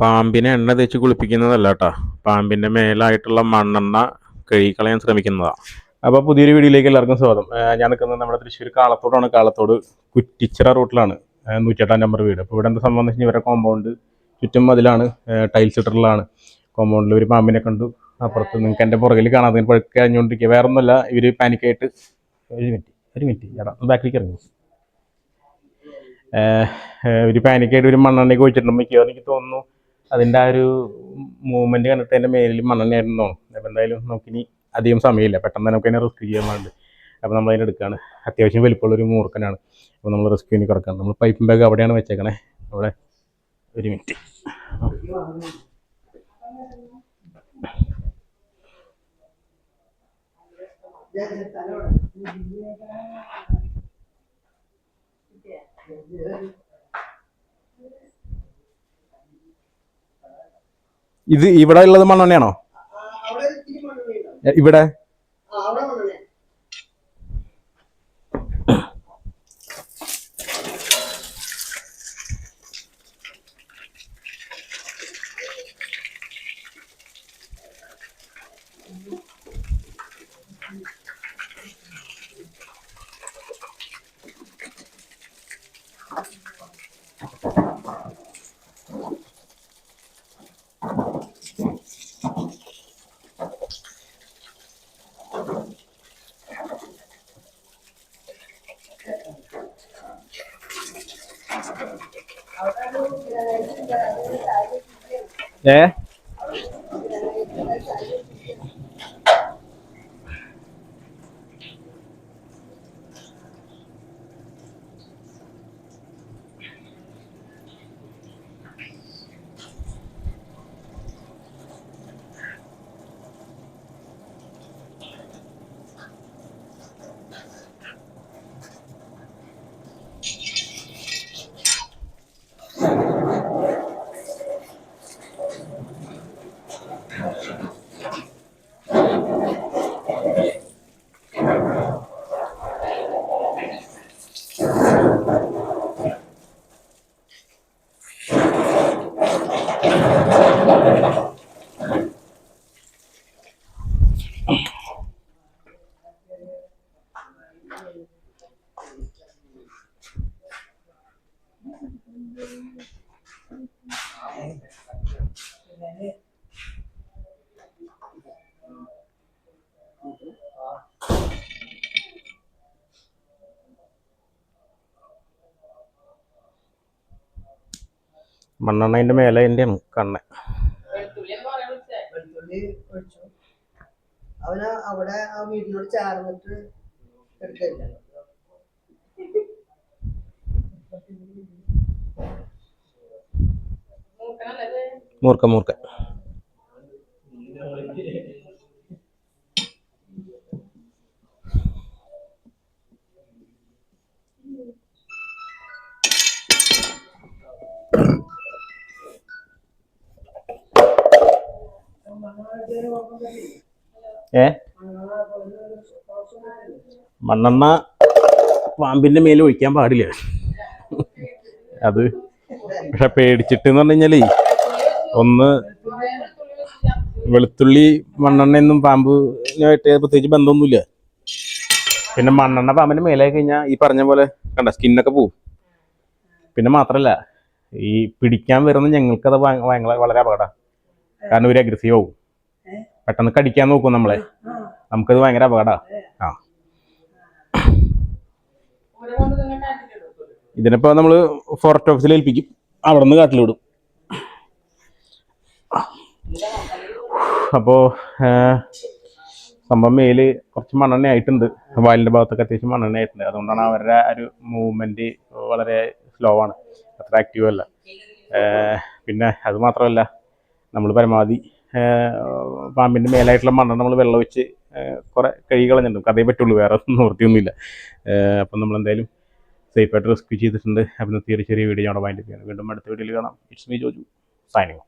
പാമ്പിനെ എണ്ണ തേച്ച് കുളിപ്പിക്കുന്നതല്ല കേട്ടോ പാമ്പിന്റെ മേലായിട്ടുള്ള മണ്ണെണ്ണ കഴുകിക്കളയാൻ ശ്രമിക്കുന്നതാണ് അപ്പോൾ പുതിയൊരു വീഡിയോയിലേക്ക് എല്ലാവർക്കും സ്വാഗതം. ഞാൻ നിൽക്കുന്നത് നമ്മുടെ തൃശ്ശൂർ കാളത്തോടാണ്. കാളത്തോട് കുറ്റിച്ചിറ റൂട്ടിലാണ് നൂറ്റെട്ടാം നമ്പർ വീട്. അപ്പോൾ ഇവിടെ എന്താ സംഭവം വെച്ചാൽ ഇവരുടെ കോമ്പൗണ്ട് ചുറ്റും അതിലാണ് ടൈൽസ് ഇട്ടിട്ടുള്ളതാണ്. കോമ്പൗണ്ടിൽ ഒരു പാമ്പിനെ കണ്ടു. അപ്പുറത്ത് നിങ്ങൾക്ക് എന്റെ പുറകിൽ കാണാതെ പഴുക്കെ അഞ്ഞുകൊണ്ടിരിക്കുക വേറെ ഒന്നുമല്ല ഇവർ പാനിക്കായിട്ട് ഒരു മിനിറ്റ് ഒരു മിനിറ്റ് ചേട്ടാ ബാക്കിലേക്ക് ഇറങ്ങി. ഒരു പാനിക്കായിട്ട് ഒരു മണ്ണെണ്ണയ്ക്ക് ഒഴിച്ചിട്ടുണ്ട്. മിക്കവാറും എനിക്ക് തോന്നുന്നു അതിന്റെ ആ ഒരു മൂവ്മെന്റ് കണ്ടിട്ട് എന്റെ മേലിൽ മണ്ണെണ്ണയായിരുന്നു തോന്നും അപ്പോൾ എന്തായാലും നമുക്കിനി അധികം സമയമില്ല. പെട്ടെന്ന് തന്നെ നമുക്ക് അതിനെ റിസ്ക് ചെയ്യാൻ വേണ്ടി അപ്പോൾ നമ്മൾ അതിനെ എടുക്കുകയാണ്. അത്യാവശ്യം വലിപ്പമുള്ള ഒരു മൂർക്കനാണ് അപ്പോൾ നമ്മൾ റിസ്ക്യൂന് കിടക്കുകയാണ് നമ്മൾ പൈപ്പും ബാഗ് അവിടെയാണ് വെച്ചേക്കണേ. അവിടെ ഒരു മിനിറ്റ് ഇത് ഇവിടെ ഉള്ളത് മണ്ണെണ്ണയാണോ? ഇവിടെ? ഏ? മണ്ണെണ്ണ അതിന്റെ മേലെ എന്റെയാണ് കണ്ണ വെളുത്തുള്ളി ഒഴിച്ചു. അവന് അവിടെ ആ വീടിനോട് ചേർന്നിട്ട് എടുക്കില്ല മൂർക്ക മൂർക്ക ഏ? മണ്ണെണ്ണ പാമ്പിന്റെ മേലെ ഒഴിക്കാൻ പാടില്ല. അത് പക്ഷെ പേടിച്ചിട്ട് എന്ന് പറഞ്ഞു കഴിഞ്ഞാലേ ഒന്ന് വെളുത്തുള്ളി മണ്ണെണ്ണയൊന്നും പാമ്പിനായിട്ട് പ്രത്യേകിച്ച് ബന്ധമൊന്നുമില്ല. പിന്നെ മണ്ണെണ്ണ പാമ്പിന് മേലെ കഴിഞ്ഞാൽ ഈ പറഞ്ഞ പോലെ കണ്ട സ്കിന്നൊക്കെ പോവും. പിന്നെ മാത്രല്ല ഈ പിടിക്കാൻ വരുന്ന ഞങ്ങൾക്കത് ഭയ- ഭയങ്കര വളരെ അപകടം. കാരണം ഒരു അഗ്രസീവ് ആവും. പെട്ടെന്ന് കടിക്കാൻ നോക്കും നമ്മളെ. നമുക്കത് ഭയങ്കര അപകടമാണ് ആ. ഇതിനിപ്പോ നമ്മൾ ഫോറസ്റ്റ് ഓഫീസിൽ ഏൽപ്പിക്കും. അവിടെ നിന്ന് കാട്ടിൽ വിടും. അപ്പോൾ സംഭവം മേൽ കുറച്ച് മണ്ണെണ്ണ ആയിട്ടുണ്ട്. വാലിന്റെ ഭാഗത്തൊക്കെ അത്യാവശ്യം മണ്ണെണ്ണ ആയിട്ടുണ്ട്. അതുകൊണ്ടാണ് അവരുടെ ഒരു മൂവ്മെന്റ് വളരെ സ്ലോ ആണ്. അത്ര ആക്റ്റീവ് അല്ല. പിന്നെ അത് മാത്രമല്ല നമ്മൾ പരമാവധി പാമ്പിന്റെ മേലായിട്ടുള്ള മണ്ണെണ്ണ നമ്മൾ വെള്ളം വെച്ച് കുറേ കഴുകി കളഞ്ഞിട്ടുണ്ട്. അതേ പറ്റുള്ളൂ വേറെ നിവൃത്തിയൊന്നുമില്ല. അപ്പം നമ്മൾ എന്തായാലും സേഫായിട്ട് റെസ്ക്യൂ ചെയ്തിട്ടുണ്ട്. അപ്പം ചെറിയ വീഡിയോ ഞങ്ങളുടെ വൈൻഡ് ചെയ്യണം വീണ്ടും അടുത്ത വീഡിയോയിൽ കാണാം. It's me Joju signing